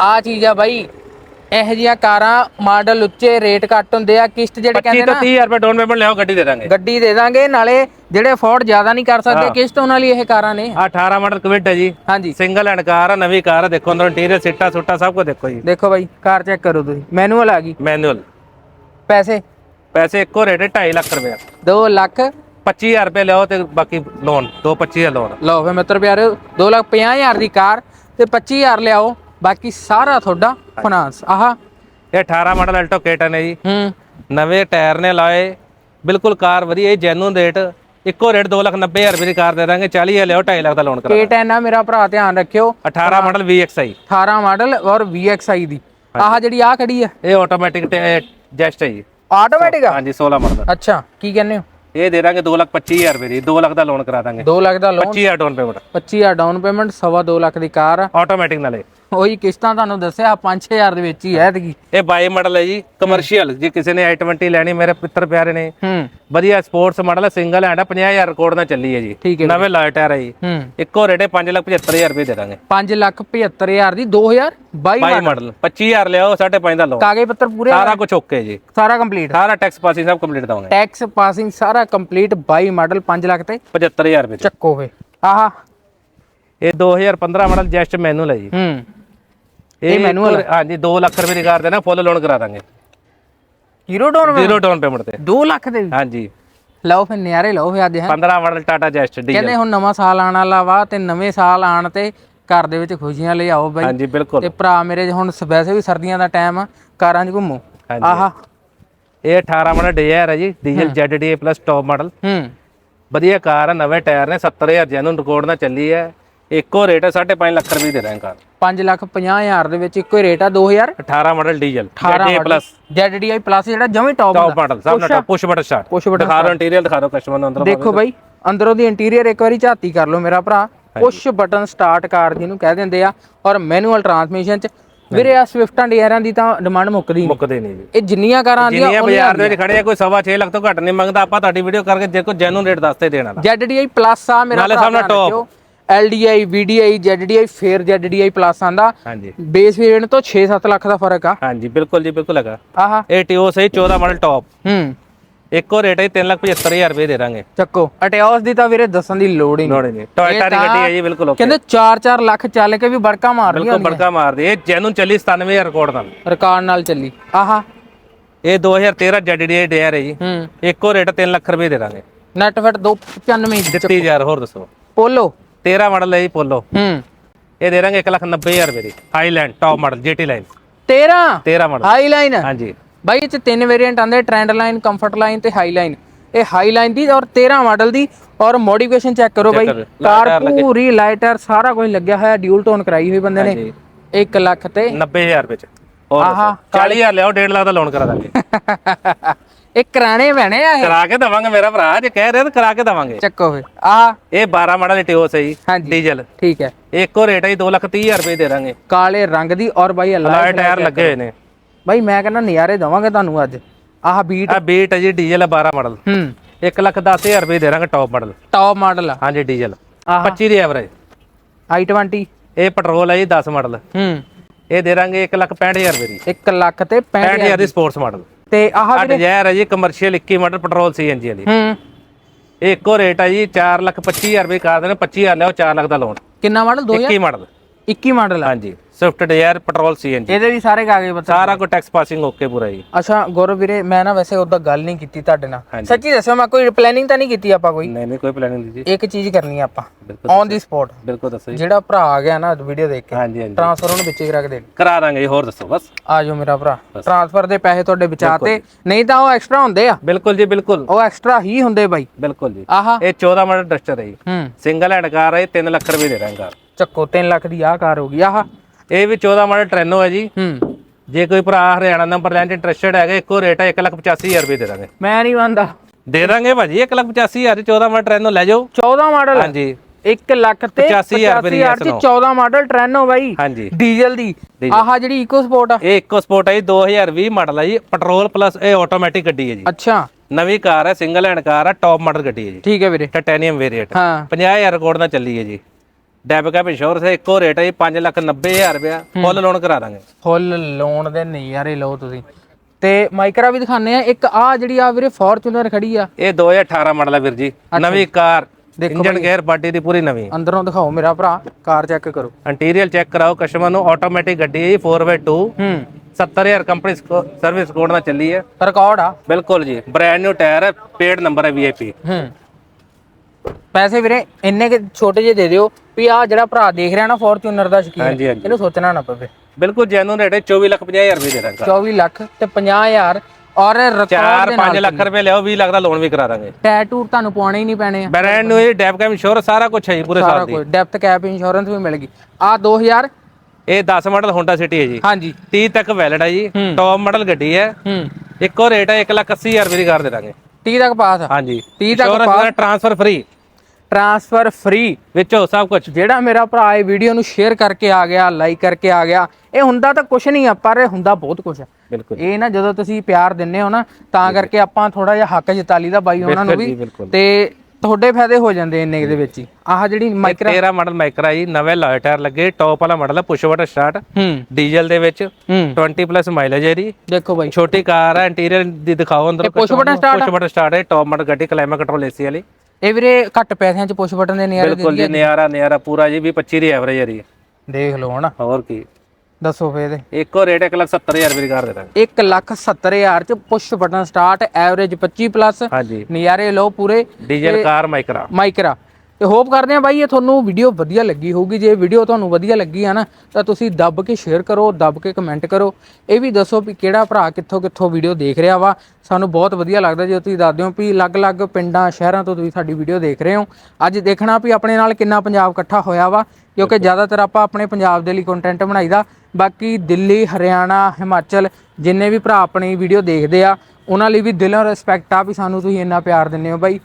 ਆ ਚੀਜ਼ ਆ ਬਾਈ ਇਹੋ ਜਿਹੀਆਂ ਕਾਰਾਂ ਮਾਡਲ ਉੱਚੇ ਰੇਟ ਘੱਟ ਹੁੰਦੇ ਆ ਕਿਸ਼ਤ ਜਿਹੜੇ 25 ਕਹਿੰਦੇ ਤੋਂ ਨਾ 30000 ਰੁਪਏ ਡਾਊਨ ਪੇਮੈਂਟ ਲਿਆਓ ਗੱਡੀ ਦੇ ਦਾਂਗੇ। ਗੱਡੀ ਦੇ ਦਾਂਗੇ ਨਾਲੇ ਜਿਹੜੇ ਅਫੋਰਡ ਜ਼ਿਆਦਾ ਨਹੀਂ ਕਰ ਸਕਦੇ ਕਿਸ਼ਤ ਉਹਨਾਂ ਲਈ ਇਹ ਕਾਰਾਂ ਨੇ। ਆ 18 ਮਾਡਲ ਕਵਿਡ ਹੈ ਜੀ। ਹਾਂਜੀ। ਸਿੰਗਲ ਹੈਂਡ ਕਾਰ ਆ ਨਵੀਂ ਕਾਰ ਆ ਦੇਖੋ ਅੰਦਰ ਇੰਟੀਰੀਅਰ ਸਿੱਟਾ ਸੁੱਟਾ ਸਭ ਕੁਝ ਦੇਖੋ ਜੀ। ਦੇਖੋ ਬਾਈ ਕਾਰ ਚੈੱਕ ਕਰੋ ਤੁਸੀਂ ਮੈਨੂਅਲ ਆ ਗਈ। ਮੈਨੂਅਲ ਪੈਸੇ? ਪੈਸੇ ਇੱਕੋ ਰੇਟ ਹੈ 2.5 ਲੱਖ ਰੁਪਏ 2 ਲੱਖ? 25000 ਰੁਪਏ ਲਿਆਓ ਤੇ ਬਾਕੀ ਲੋਨ 225 ਦਾ ਲੋਨ ਲਓ ਫੇ ਮਿੱਤਰ ਪਿਆਰੇ 2 ਲੱਖ 50000 ਦੀ ਕਾਰ ਤੇ 25000 ਲਿਆਓ ਬਾਕੀ ਸਾਰਾ ਤੁਹਾਡਾ ਫਾਈਨਾਂਸ ਆਹ। ਇਹ 18 ਮਾਡਲ ਅਲਟੋ ਕੇਟਨ ਹੈ ਜੀ। ਹੂੰ। ਨਵੇਂ ਟਾਇਰ ਨੇ ਲਾਏ ਬਿਲਕੁਲ ਕਾਰ ਵਧੀਆ ਜੈਨੂਨ ਰੇਟ ਇੱਕੋ ਰੇਟ 2,90,000 ਰੁਪਏ ਦੀ ਕਾਰ ਦੇ ਦਾਂਗੇ 40000 ਲਿਆਓ 2.5 ਲੱਖ ਦਾ ਲੋਨ ਕਰਾ K10 ਆ ਮੇਰਾ ਭਰਾ ਧਿਆਨ ਰੱਖਿਓ। 18 ਮਾਡਲ VXI 18 ਮਾਡਲ ਔਰ VXI ਦੀ। ਆਹ ਜਿਹੜੀ ਆ ਖੜੀ ਆ। ਇਹ ਆਟੋਮੈਟਿਕ ਜੈਸਟ ਹੈ ਜੀ। ਆਟੋਮੈਟਿਕ ਆ? ਹਾਂਜੀ 16 ਮਾਡਲ ਅੱਛਾ ਕੀ ਕਹਿੰਦੇ ਹੋ? ਇਹ ਦੇ ਦਾਂਗੇ 2,25,000 ਰੁਪਏ ਦੀ। 2 ਲੱਖ ਦਾ ਲੋਨ ਕਰਾ ਦਾਂਗੇ। 2 ਲੱਖ ਦਾ loan 25000 down payment 25000 down payment ਸਵਾ 2 ਲੱਖ ਦੀ ਕਾਰ। ਆ ਆਟੋਮੈਟਿਕ ਨਾਲੇ। ਉਹੀ ਕਿਸ਼ਤਾਂ ਤੁਹਾਨੂੰ ਦੱਸਿਆ 5-6000 ਦੇ ਵਿੱਚ ਹੀ ਹੈ ਐਤਕੀ। ਇਹ 22 ਮਾਡਲ ਹੈ ਜੀ ਕਮਰਸ਼ੀਅਲ ਜੇ ਕਿਸੇ ਨੇ i20 ਲੈਣੀ ਮੇਰੇ ਪਿੱਤਰ ਪਿਆਰੇ ਨੇ। ਹੂੰ। ਵਧੀਆ ਸਪੋਰਟਸ ਮਾਡਲ ਹੈ ਸਿੰਗਲ ਹੈਂਡ 50000 ਰਿਕਾਰਡ ਨਾਲ ਚੱਲੀ ਹੈ ਜੀ। ਨਵੇਂ ਲਾਇ ਟਾਇਰ ਹੈ ਜੀ। ਹੂੰ। ਇੱਕੋ ਰੇਟ ਹੈ 575000 ਰੁਪਏ ਦੇ ਦਾਂਗੇ। 5 ਲੱਖ 75000 ਦੀ 2022 22 ਮਾਡਲ। 25000 ਲਿਆਓ 5.5 ਦਾ ਲਓ। ਕਾਗਜ਼ ਪੱਤਰ ਪੂਰੇ ਸਾਰਾ ਕੁਝ ਓਕੇ ਜੀ। ਸਾਰਾ ਕੰਪਲੀਟ ਸਾਰਾ ਟੈਕਸ ਪਾਸਿੰਗ ਸਭ ਕੰਪਲੀਟ ਦਵਾਂਗੇ ਟੈਕਸ ਪਾਸਿੰਗ ਸਾਰਾ ਕੰਪਲੀਟ 22 ਮਾਡਲ 5 ਲੱਖ ਤੇ? 75000 ਰੁਪਏ ਚੱਕੋ ਵੇ ਆਹਾ। ਇਹ 2015 ਮਾਡਲ ਜੈਸਟ ਮੈਨੂਅਲ ਹੈ ਜੀ। ਹੂੰ। ਇਹ ਮੈਨੂਅਲ ਹਾਂਜੀ 2 ਲੱਖ ਰੁਪਏ ਦੀ ਕਾਰ ਦੇਣਾ ਫੁੱਲ ਲੋਨ ਕਰਾ ਦਾਂਗੇ। Zero down zero down payment ਤੇ। 2 ਲੱਖ ਦੇ? ਵੀ। ਹਾਂਜੀ। ਲਓ ਫਿਰ ਨਿਆਰੇ ਲਓ ਫਿਰ ਅੱਜ ਹੈ। 15 ਮਾਡਲ ਟਾਟਾ ਜੈਸਟ ਡੀ ਕਹਿੰਦੇ ਹੁਣ ਨਵਾਂ ਸਾਲ ਆਉਣ ਵਾਲਾ ਵਾ ਤੇ ਨਵੇਂ ਸਾਲ ਆਣ ਤੇ ਘਰ ਦੇ ਵਿੱਚ ਖੁਸ਼ੀਆਂ ਲੈ ਆਓ ਬਾਈ। ਹਾਂਜੀ ਬਿਲਕੁਲ। ਤੇ ਭਰਾ ਮੇਰੇ ਹੁਣ ਸ- ਵੈਸੇ ਵੀ ਸਰਦੀਆਂ ਦਾ ਟਾਈਮ ਆ ਕਾਰਾਂ 'ਚ ਘੁੰਮੋ। ਹਾਂਜੀ। ਆਹਾ। ਇਹ 18 ਮਾਡਲ ਡਿਜ਼ਾਇਰ ਹੈ ਜੀ diesel ZDA plus top model ਹੂੰ। ਵਧੀਆ ਕਾਰ ਹੈ ਨਵੇਂ ਟਾਇਰ ਨੇ 70000 ਜੈਨੂਨ ਰਿਕਾਰਡ ਨਾਲ ਚੱਲੀ ਹੈ ਇੱਕੋ ਰੇਟ ਹੈ 5.5 ਲੱਖ ਰੁਪਏ ਦੇ ਦਾਂਗੇ ਕਾਰ। 5 ਲੱਖ 50 ਹਜ਼ਾਰ ਦੇ ਵਿੱਚ ਇੱਕੋ ਹੀ ਰੇਟ ਆ 2000 18 model diesel 18 ZDA plus ZDI plus ਜਿਹੜਾ ਜਮੇ ਟੌਪ ਟੌਪ ਮਾਡਲ ਸਭ ਨਾਲ top push button start Push button ਦਿਖਾ ਇੰਟੀਰੀਅਰ ਦਿਖਾ ਦਿਓ ਕਸਟਮਰ ਨੂੰ ਅੰਦਰ ਦੇਖੋ ਬਾਈ ਅੰਦਰੋਂ ਦੀ ਇੰਟੀਰੀਅਰ ਇੱਕ ਵਾਰੀ ਝਾਤੀ ਕਰ ਲਓ ਮੇਰਾ ਭਰਾ। ਪੁਸ਼ ਬਟਨ ਸਟਾਰਟ ਕਾਰ ਜਿਹਨੂੰ ਕਹਿ ਦਿੰਦੇ ਆ। ਔਰ ਮੈਨੂਅਲ ਟਰਾਂਸਮਿਸ਼ਨ ਚ ਵੀਰੇ ਆ ਸਵਿਫਟਾਂ ਡੀਆਰਾਂ ਦੀ ਤਾਂ ਡਿਮਾਂਡ ਮੁੱਕਦੀ ਮੁੱਕਦੇ ਨਹੀਂ ਜੀ। ਇਹ ਜਿੰਨੀਆਂ ਕਾਰਾਂ ਆਉਂਦੀਆਂ ਜਿੰਨੀਆਂ ਬਾਜ਼ਾਰ ਦੇ ਵਿੱਚ ਖੜੇ ਆ ਕੋਈ ਸਵਾ 6 ਲੱਖ ਤੋਂ ਘੱਟ ਨਹੀਂ ਮੰਗਦਾ। ਆਪਾਂ ਤੁਹਾਡੀ ਵੀਡੀਓ ਕਰਕੇ ਜੇ ਕੋਈ ਜੈਨੂਨ ਰੇਟ ਦੱਸਦੇ ਦੇਣ ZDI ਪਲੱਸ ਆ ਮੇਰਾ ਨਾਲੇ ਧਿਆਨ ਰੱਖਿਓ। LDI VDI ZDI ਫੇਰ ZDI ਪਲੱਸ ਆਂਦਾ। ਹਾਂਜੀ। ਬੇਸ ਵੇਰੀਐਂਟ ਤੋਂ 6-7 ਲੱਖ ਦਾ ਫ਼ਰਕ ਆ। ਹਾਂਜੀ ਬਿਲਕੁਲ ਜੀ ਬਿਲਕੁਲ ਹੈਗਾ। ਆਹਾ। ਟੀਓ ਸਹੀ 14 ਮਾਡਲ ਟੌਪ ਹੂੰ। ਇੱਕੋ ਰੇਟ ਹੈ 375000 ਰੁਪਏ ਦੇ ਦਾਂਗੇ। ਚੱਕੋ। ਅਟਿਓਸ ਦੀ ਤਾਂ ਵੀਰੇ ਦੱਸਣ ਦੀ ਲੋੜ ਹੀ ਨਹੀਂ। ਟੋਇਟਾ ਦੀ ਗੱਡੀ ਹੈ ਜੀ ਬਿਲਕੁਲ ਓਕੇ ਕਹਿੰਦੇ 4-4 ਲੱਖ ਚੱਲ ਕੇ ਵੀ ਬੜਕਾ ਮਾਰ ਰਹੀਆਂ ਬਿਲਕੁਲ ਬੜਕਾ ਮਾਰਦੀ ਇਹ ਜੈਨੂਨ ਚੱਲੀ 97000 ਰਿਕਾਰਡ ਨਾਲ। ਰਿਕਾਰਡ ਨਾਲ ਚੱਲੀ। ਆਹਾ। ਇਹ 2013 ZDA ਡੇਅਰ ਹੈ ਜੀ। ਹੂੰ। ਇੱਕੋ ਰੇਟ 3 ਲੱਖ ਰੁਪਏ ਦੇ ਦਾਂਗੇ। ਨੈਟ ਫਿਟ 295 ਦਿੱਤੀ ਯਾਰ ਹੋਰ ਦੱਸੋ। ਪੋਲੋ। 13 ਮਾਡਲ ਹੈ ਜੀ ਪੋਲੋ ਹੂੰ। ਇਹ ਦੇ ਦਾਂਗੇ 190000 ਰੁਪਏ ਦੀ। Highline top model GT line 13 13 model high line ਹਾਂਜੀ। ਬਾਈ ਇਹ ਚ ਤਿੰਨ ਵੇਰੀਐਂਟ ਆਂਦੇ ਟ੍ਰੈਂਡ ਲਾਈਨ ਕੰਫਰਟ ਲਾਈਨ ਤੇ ਹਾਈ ਲਾਈਨ ਇਹ ਹਾਈ ਲਾਈਨ ਦੀ ਔਰ 13 ਮਾਡਲ ਦੀ। ਔਰ ਮੋਡੀਫਿਕੇਸ਼ਨ ਚੈੱਕ ਕਰੋ ਬਾਈ। ਕਰੋ। ਪੂਰੀ ਲਾਈਟਰ ਸਾਰਾ ਕੁਝ ਲੱਗਿਆ ਹੋਇਆ ਡਿਊਲ ਟੋਨ ਕਰਾਈ ਹੋਈ ਬੰਦੇ ਨੇ। 1 ਲੱਖ ਤੇ 90000 ਰੁਪਏ ਚ। ਆਹਾ, 40000 ਲਿਆਓ 1.5 ਲੱਖ ਦਾ ਲੋਨ ਕਰਾ ਦਾਂਗੇ। <laughs> ਇਹ ਕਰਾਣੇ ਪੈਣੇ ਆ ਇਹ। ਕਰਾ ਕੇ ਦਵਾਂਗੇ ਮੇਰਾ ਭਰਾ ਜੇ ਕਹਿ ਰਹੇ ਤਾਂ ਕਰਾ ਕੇ ਦਵਾਂਗੇ। ਚੱਕੋ ਫੇ ਆ। ਇਹ 12 ਮਾਡਲ ਟਿਓਸ ਹੈ ਜੀ ਹਾਂਜੀ। ਡੀਜ਼ਲ। ਠੀਕ ਹੈ। ਇੱਕੋ ਰੇਟ ਹੈ ਜੀ 230000 ਰੁਪਏ ਦੇ ਦਾਂਗੇ। ਕਾਲੇ ਰੰਗ ਦੀ ਔਰ ਬਾਈ ਅੱਲਾ ਅਲਾਈ ਟਾਇਰ ਲੱਗੇ ਹੋਏ ਨੇ। ਬਾਈ ਮੈਂ ਕਹਿੰਦਾ ਨਜ਼ਾਰੇ ਦਵਾਂਗੇ ਤੁਹਾਨੂੰ ਅੱਜ। ਆਹ ਬੀਟ ਆ ਬੀਟ ਹੈ ਜੀ ਡੀਜ਼ਲ ਹੈ 12 ਮਾਡਲ। ਹੂੰ। 1 ਲੱਖ 10000 ਰੁਪਏ ਦੇ ਦਾਂਗੇ ਟੌਪ ਮਾਡਲ ਟੌਪ ਮਾਡਲ ਆ। ਹਾਂਜੀ ਡੀਜ਼ਲ। ਆਹ। 25 ਦੀ ਐਵਰੇਜ i20 ਇਹ ਪੈਟਰੋਲ ਹੈ ਜੀ 10 ਮਾਡਲ। ਹੂੰ। ਇਹ ਦੇ ਦਾਂਗੇ 1 ਲੱਖ 65000 ਰੁਪਏ ਦੀ। 1 ਲੱਖ ਤੇ 65 65000 ਦੀ ਸਪੋਰਟਸ ਮਾਡਲ ਤੇ ਆਹ ਆ ਡਿਜ਼ਾਇਰ ਹੈ ਜੀ ਕਮਰਸ਼ੀਅਲ 21 ਮਾਡਲ ਪੈਟਰੋਲ ਸੀਐਨਜੀ ਵਾਲੀ। ਹੂੰ। ਇਹ ਇੱਕੋ ਰੇਟ ਹੈ ਜੀ 4 ਲੱਖ 25000 ਰੁਪਏ ਕਰ ਦੇਣੇ 25000 ਲਿਆਓ 4 ਲੱਖ ਦਾ ਲੋਨ ਕਿੰਨਾ ਮਾਡਲ 21 ਮਾਡਲ 2021 ਮਾਡਲ ਆ। ਹਾਂਜੀ ਸਵਿਫਟ ਡਿਜ਼ਾਇਰ ਪੈਟਰੋਲ ਸੀਐਨਜੀ ਇਹਦੇ ਵੀ ਸਾਰੇ ਕਾਗਜ਼ ਪੱਤਰ ਸਾਰਾ ਕੋ ਟੈਕਸ ਪਾਸਿੰਗ ਓਕੇ ਪੂਰਾ ਜੀ। ਅੱਛਾ ਗੌਰਵ ਵੀਰੇ ਮੈਂ ਨਾ ਵੈਸੇ ਉਹਦਾ ਗੱਲ ਨਹੀਂ ਕੀਤੀ ਤੁਹਾਡੇ ਨਾਲ। ਹਾਂਜੀ। ਸੱਚੀ ਦੱਸੋ ਮੈਂ ਕੋਈ ਪਲੈਨਿੰਗ ਤਾਂ ਨਹੀਂ ਕੀਤੀ ਆਪਾਂ ਕੋਈ? ਨਹੀਂ ਨਹੀਂ ਕੋਈ ਪਲਾਨਿੰਗ ਨਹੀਂ ਜੀ। ਇੱਕ ਚੀਜ਼ ਕਰਨੀ ਆ ਆਪਾਂ। ਬਿਲਕੁਲ ਔਨ ਦੀ ਸਪੋਟ ਬਿਲਕੁਲ ਦੱਸੋ ਜੀ। ਜਿਹੜਾ ਭਰਾ ਆ ਗਿਆ ਨਾ ਵੀਡੀਓ ਦੇਖ ਕੇ ਹਾਂਜੀ ਹਾਂਜੀ। ਟ੍ਰਾਂਸਫਰ ਉਹਨੂੰ ਵਿੱਚ ਹੀ ਰੱਖ ਦੇ ਕਰਾ ਦਾਂਗੇ ਜੀ, ਹੋਰ ਦੱਸੋ ਬਸ। ਆ ਜਾਓ ਮੇਰਾ ਭਰਾ। ਟ੍ਰਾਂਸਫਰ ਦੇ ਪੈਸੇ ਤੁਹਾਡੇ ਬਚਾਤੇ ਨਹੀਂ ਤਾਂ ਉਹ ਐਕਸਟਰਾ ਹੁੰਦੇ ਆ। ਬਿਲਕੁਲ ਜੀ ਬਿਲਕੁਲ। ਉਹ ਐਕਸਟਰਾ ਹੀ ਹੁੰਦੇ ਬਾਈ। ਬਿਲਕੁਲ ਜੀ। ਆਹਾ। ਇਹ 14 ਮਾਡਲ ਡਸਟਰ ਹੈ ਜੀ। ਹੂੰ। ਸਿੰਗਲ ਹੈਂਡ ਕਾਰ ਹੈ 3 ਲੱਖ ਰੁਪਏ ਦੇ ਦਾਂਗੇ ਚੱਕੋ 3 ਲੱਖ ਦੀ ਆਹ ਕਾਰ ਹੋ ਗਈ। ਆਹ ਇਹ ਵੀ 14 ਮਾਡਲ ਟ੍ਰੈਨੋ ਹੈ ਜੀ। ਹੂੰ। ਜੇ ਕੋਈ ਭਰਾ ਹਰਿਆਣਾ ਨੰਬਰ ਲੈਣ ਚ ਇੰਟਰਸਟਡ ਹੈਗਾ ਇੱਕੋ ਰੇਟ ਹੈ 185000 ਰੁਪਏ ਦੇ ਦਾਂਗੇ। ਮੈਂ ਨਹੀਂ ਮੰਨਦਾ। ਦੇ ਦਾਂਗੇ ਭਾਜੀ 185000 ਚ 14 ਮਾਡਲ ਟ੍ਰੈਨੋ ਲੈ ਜਾਓ। 14 ਮਾਡਲ? ਹਾਂਜੀ। 1 ਲੱਖ ਤੇ 85,000 ਰੁਪਏ ਦੀ 85,000 ਚ 14 ਮਾਡਲ ਟ੍ਰੈਨੋ ਬਾਈ। ਹਾਂਜੀ। ਡੀਜ਼ਲ ਦੀ। ਆਹ ਜਿਹੜੀ ਇਕੋ ਸਪੋਰਟ ਆ। ਇਹ ਇਕੋ ਸਪੋਰਟ ਹੈ ਜੀ 2020 ਮਾਡਲ ਹੈ ਜੀ। ਪੈਟਰੋਲ ਪਲੱਸ ਇਹ ਆਟੋਮੈਟਿਕ ਗੱਡੀ ਹੈ ਜੀ। ਅੱਛਾ। ਨਵੀਂ ਕਾਰ ਹੈ ਸਿੰਗਲ ਹੈਂਡ ਕਾਰ ਹੈ ਟੌਪ ਮਾਡਲ ਗੱਡੀ ਹੈ ਜੀ। ਠੀਕ ਹੈ ਵੀਰੇ। ਟਾਈਟੈਨੀਅਮ ਵੇਰੀਐਂਟ ਹਾਂ। 50000 ਰਿਕਾਰਡ ਨਾਲ ਚੱਲੀ ਹੈ ਜੀ। ਡੈਬ ਕੈਪ ਇੰਸ਼ੋਰੈਂਸ ਹੈ ਇੱਕੋ ਰੇਟ ਹੈ ਜੀ 590000 ਰੁਪਇਆ। ਫੁੱਲ ਲੋਨ ਕਰਾ ਦਾਂਗੇ। ਫੁੱਲ ਲੋਨ ਦੇ ਨਜ਼ਾਰੇ ਲਓ ਤੁਸੀਂ। ਤੇ ਮਾਈਕਰਾ ਵੀ ਦਿਖਾਣੇ ਆ ਇੱਕ ਆ ਜਿਹੜੀ ਆ ਵੀਰੇ ਫੋਰਚੂਨਰ ਖੜੀ ਆ। ਇਹ 2018 ਮਾਡਲ ਹੈ ਵੀਰ ਜੀ। ਨਵੀਂ ਕਾਰ ਇੰਜਨ ਗੇਅਰ ਬਾਡੀ ਦੀ ਪੂਰੀ ਨਵੀਂ। ਅੰਦਰੋਂ ਦਿਖਾਓ ਮੇਰਾ ਭਰਾ ਕਾਰ ਚੈੱਕ ਕਰੋ। ਇੰਟੀਰੀਅਰ ਚੈੱਕ ਕਰਾਓ ਕਸਟਮਰ ਨੂੰ ਆਟੋਮੈਟਿਕ ਗੱਡੀ ਹੈ ਜੀ 4x2 ਹੂੰ। 70000 ਕੰਪਨੀ ਸਰਵਿਸ ਕੋਡ ਨਾਲ ਚੱਲੀ ਹੈ। ਰਿਕਾਰਡ ਆ। ਬਿਲਕੁਲ ਜੀ ਬ੍ਰਾਂਡ ਨਿਊ ਟਾਇਰ ਹੈ ਪੇਡ ਨੰਬਰ ਹੈ ਵੀਆਈਪੀ ਹੂੰ। ਪੈਸੇ ਵੀਰੇ ਇੰਨੇ ਕਿ ਛੋਟੇ ਜਿਹੇ ਦੇ ਦਿਓ ਵੀ ਆ ਜਿਹੜਾ ਭਰਾ ਦੇਖ ਰਿਹਾ ਨਾ ਫੋਰਚੂਨਰ ਦਾ ਸ਼ਕੀਨ ਹਾਂਜੀ ਹਾਂਜੀ। ਇਹਨੂੰ ਸੋਚਣਾ ਨਾ ਪਵੇ। ਬਿਲਕੁਲ ਜੈਨੂਨ ਰੇਟ ਹੈ 24 ਲੱਖ 50000 ਰੁਪਏ ਦੇ ਦਾਂਗਾ। 24 ਲੱਖ ਤੇ 50000 ਔਰ ਰਿਕਾਰਡ 4 5 ਲੱਖ ਰੁਪਏ ਲਿਆਓ 20 ਲੱਖ ਦਾ ਲੋਨ ਵੀ ਕਰਾ ਦਾਂਗੇ। ਟੈਟੂ ਤੁਹਾਨੂੰ ਪਾਉਣੇ ਹੀ ਨਹੀਂ ਪੈਣੇ ਆ। ਬ੍ਰਾਂਡ ਨਿਊ ਇਹ ਡੈਬ ਕੈਮ ਇੰਸ਼ੋਰੈਂਸ ਸਾਰਾ ਕੁਝ ਹੈ ਜੀ ਪੂਰੇ ਸਾਰਾ ਸਾਲ ਦੀ। ਕੁਝ ਡੈਪਥ ਕੈਪ ਇੰਸ਼ੋਰੈਂਸ ਵੀ ਮਿਲ ਗਈ। ਆ 2000 ਇਹ 10 ਮਾਡਲ ਹੋਂਡਾ ਸਿਟੀ ਹੈ ਜੀ। ਹਾਂਜੀ। 30 ਤੱਕ ਵੈਲਿਡ ਹੈ ਜੀ। ਟੌਪ ਮਾਡਲ ਗੱਡੀ ਹੈ। ਹੂੰ। ਇੱਕੋ ਰੇਟ ਹੈ 180000 ਰੁਪਏ ਦੀ ਕਰ ਦੇ ਦਾਂਗੇ। 30 ਤੱਕ ਪਾਸ ਹਾਂਜੀ। 30 ਤੱਕ insurance transfer free transfer free ਵਿੱਚੋਂ ਸਭ ਕੁਝ ਜਿਹੜਾ ਮੇਰਾ ਭਰਾ ਇਹ ਵੀਡੀਓ ਨੂੰ ਸ਼ੇਅਰ ਕਰਕੇ ਆ ਗਿਆ ਲਾਈਕ ਕਰਕੇ ਆ ਗਿਆ ਇਹ ਹੁੰਦਾ ਤਾਂ ਕੁਝ ਨਹੀਂ ਆ ਪਰ ਇਹ ਹੁੰਦਾ ਬਹੁਤ ਕੁਝ ਆ। ਬਿਲਕੁਲ। ਇਹ ਨਾ ਜਦੋਂ ਤੁਸੀਂ ਪਿਆਰ ਦਿੰਨੇ ਹੋ ਨਾ ਤਾਂ ਕਰਕੇ ਆਪਾਂ ਥੋੜਾ ਜਿਹਾ ਹੱਕ ਜਤਾਲੀ ਦਾ ਬਾਈ ਉਹਨਾਂ ਨੂੰ ਵੀ। ਤੇ ਤੁਹਾਡੇ ਫਾਇਦੇ ਹੋ ਜਾਂਦੇ ਇੰਨੇ ਦੇ ਵਿੱਚ ਹੀ। ਆਹ ਜਿਹੜੀ ਮਾਈਕਰਾ 13 ਮਾਡਲ ਮਾਈਕਰਾ ਜੀ ਨਵੇਂ ਲਾਇ ਟਾਇਰ ਲੱਗੇ ਟੌਪ ਵਾਲਾ ਮਾਡਲ ਹੈ ਪੁਸ਼ ਬਟਨ ਸਟਾਰਟ ਹੂੰ। ਡੀਜ਼ਲ ਦੇ ਵਿੱਚ ਹੂੰ। 20 ਪਲੱਸ ਮਾਈਲੇਜ ਹੈ ਜੀ ਦੇਖੋ ਬਾਈ। ਛੋਟੀ ਕਾਰ ਹੈ ਇੰਟੀਰੀਅਰ ਦੀ ਦਿਖਾਓ ਅੰਦਰ push button start push button start ਹੈ ਟੌਪ ਮਾਡਲ ਗੱਡੀ ਕਲਾਈਮੇਟ ਕੰਟਰੋਲ ਏਸੀ ਵਾਲੀ। ਇਹ ਵੀਰੇ ਘੱਟ ਪੈਸਿਆਂ 'ਚ ਪੁਸ਼ ਬਟਨ ਦੇ ਨਿਆਰੇ ਬਿਲਕੁਲ ਜੀ ਨਿਆਰਾ ਨਿਆਰਾ ਪੂਰਾ ਜੀ ਵੀ 25 ਦੀ ਐਵਰੇਜ ਹੈ ਜੀ ਦੇਖ ਲਓ ਹਨਾ। ਹੋਰ ਕੀ। ਦੱਸੋ ਫੇਰ ਇਹਦੇ। ਇੱਕੋ ਰੇਟ 170000 ਰੁਪਏ ਦੀ ਕਰ ਦੇ ਦਾਂਗੇ। 1 ਲੱਖ 70 ਹਜ਼ਾਰ 'ਚ push button start average 25 plus ਹਾਂਜੀ। ਨਿਆਰੇ ਲਓ ਪੂਰੇ। ਡੀਜ਼ਲ ਕਾਰ ਮਾਈਕਰਾ ਮਾਈਕਰਾ ਤੇ ਹੋਪ ਕਰਦੇ ਆ ਬਾਈ ਇਹ ਤੁਹਾਨੂੰ ਵੀਡੀਓ ਵਧੀਆ ਲੱਗੀ ਹੋਊਗੀ। ਜੇ ਵੀਡੀਓ ਤੁਹਾਨੂੰ ਵਧੀਆ ਲੱਗੀ ਆ ਨਾ ਤਾਂ ਤੁਸੀਂ ਦੱਬ ਕੇ ਸ਼ੇਅਰ ਕਰੋ ਦੱਬ ਕੇ ਕਮੈਂਟ ਕਰੋ। ਇਹ ਵੀ ਦੱਸੋ ਵੀ ਕਿਹੜਾ ਭਰਾ ਕਿੱਥੋਂ ਕਿੱਥੋਂ ਵੀਡੀਓ ਦੇਖ ਰਿਹਾ ਵਾ। ਸਾਨੂੰ ਬਹੁਤ ਵਧੀਆ ਲੱਗਦਾ ਜੇ ਤੁਸੀਂ ਦੱਸਦੇ ਹੋ ਵੀ ਅਲੱਗ-ਅਲੱਗ ਪਿੰਡਾਂ ਸ਼ਹਿਰਾਂ ਤੋਂ ਤੁਸੀਂ ਸਾਡੀ ਵੀਡੀਓ ਦੇਖ ਰਹੇ ਹੋ। ਅੱਜ ਦੇਖਣਾ ਵੀ ਆਪਣੇ ਨਾਲ ਕਿੰਨਾ ਪੰਜਾਬ ਇਕੱਠਾ ਹੋਇਆ ਵਾ ਕਿਉਂਕਿ ਜ਼ਿਆਦਾਤਰ ਆਪਾਂ ਆਪਣੇ ਪੰਜਾਬ ਦੇ ਲਈ ਕੰਟੈਂਟ ਬਣਾਈਦਾ। ਬਾਕੀ ਦਿੱਲੀ ਹਰਿਆਣਾ ਹਿਮਾਚਲ ਜਿੰਨੇ ਵੀ ਭਰਾ ਆਪਣੀ ਵੀਡੀਓ ਦੇਖਦੇ ਆ ਉਹਨਾਂ ਲਈ ਵੀ ਦਿਲੋਂ ਰਿਸਪੈਕਟ ਆ ਵੀ ਸਾਨੂੰ ਤੁਸੀਂ ਇੰਨਾ ਪਿਆਰ ਦਿੰਦੇ ਹੋ ਬਾਈ।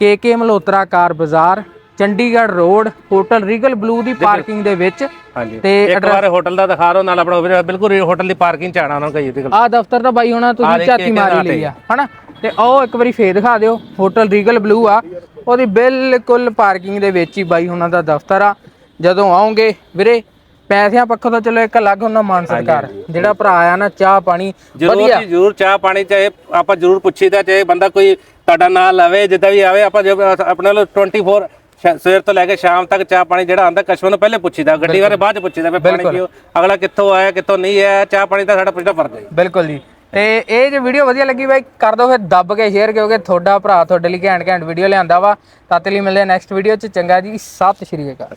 KK Malhotra car Bazaar Chandigarh road hotel Regal Blue ਦੀ ਪਾਰਕਿੰਗ ਦੇ ਵਿੱਚ ਹਾਂਜੀ। ਤੇ ਇੱਕ ਵਾਰ ਹੋਟਲ ਦਾ ਦਿਖਾ ਦਿਓ ਨਾਲ ਆਪਣਾ ਬਿਲਕੁਲ ਹੋਟਲ ਦੀ ਪਾਰਕਿੰਗ ਚ ਆਣਾ ਉਹਨਾਂ ਨੂੰ ਕਹੀ ਤੇ ਆ ਦਫ਼ਤਰ ਦਾ ਬਾਈ ਹੋਣਾ ਤੁਸੀਂ ਝਾਤੀ ਕੇ ਮਾਰੀ ਲਈ ਆ ਹਨਾ? ਤੇ ਉਹ ਇੱਕ ਵਾਰੀ ਫੇਰ ਦਿਖਾ ਦਿਓ ਹੋਟਲ ਰੀਗਲ ਬਲੂ ਆ ਉਹਦੀ ਬਿਲਕੁਲ ਪਾਰਕਿੰਗ ਦੇ ਵਿੱਚ ਹੀ ਬਾਈ ਉਹਨਾਂ ਦਾ ਦਫ਼ਤਰ ਆ। ਜਦੋਂ ਆਓਗੇ ਵੀਰੇ ਪੈਸਿਆਂ ਪੱਖੋਂ ਤਾਂ ਚਲੋ ਇੱਕ ਅਲੱਗ ਉਹਨਾਂ ਮਾਨ ਸਤਿਕਾਰ ਜਿਹੜਾ ਭਰਾ ਆ ਨਾ ਚਾਹ ਪਾਣੀ ਜ਼ਰੂਰ ਜੀ ਜ਼ਰੂਰ ਚਾਹ ਪਾਣੀ ਚਾਹੇ ਆਪਾਂ ਜ਼ਰੂਰ ਪੁੱਛੀਦਾ ਚਾਹੇ ਬੰਦਾ ਕੋਈ ਤੁਹਾਡਾ ਨਾਂ ਲਵੇ ਜਿੱਦਾਂ ਵੀ ਆਵੇ ਆਪਾਂ ਆਪਣੇ ਨਾਲ 24 ਸ਼- ਸਵੇਰ ਤੋਂ ਲੈ ਕੇ ਸ਼ਾਮ ਤੱਕ ਚਾਹ ਪਾਣੀ ਜਿਹੜਾ ਆਂਦਾ ਕਸਟਮਰ ਨੂੰ ਪਹਿਲੇ ਪੁੱਛੀਦਾ ਗੱਡੀ ਬਾਰੇ ਬਾਅਦ ਚ ਪੁੱਛੀਦਾ ਵੀ ਪਾਣੀ ਪੀਓ ਅਗਲਾ ਕਿੱਥੋਂ ਆਇਆ ਕਿੱਥੋਂ ਨਹੀਂ ਆਇਆ ਚਾਹ ਪਾਣੀ ਦਾ ਸਾਡਾ ਪੁੱਛਦਾ ਫਰਜ਼ ਹੈ। ਬਿਲਕੁਲ ਜੀ। ਤੇ ਇਹ ਜੇ ਵੀਡੀਓ ਵਧੀਆ ਲੱਗੀ ਬਾਈ ਕਰ ਦਿਓ ਫਿਰ ਦੱਬ ਕੇ ਸ਼ੇਅਰ ਕਿਉਂਕਿ ਤੁਹਾਡਾ ਭਰਾ ਤੁਹਾਡੇ ਲਈ ਘੈਂਟ ਘੈਂਟ ਵੀਡੀਓ ਲਿਆਂਦਾ ਵਾ। ਤਦ ਲਈ ਮਿਲਦੇ ਨੈਕਸਟ ਵੀਡੀਓ ਚ। ਚੰਗਾ ਜੀ ਸਤਿ ਸ਼੍ਰੀ ਅਕਾਲ।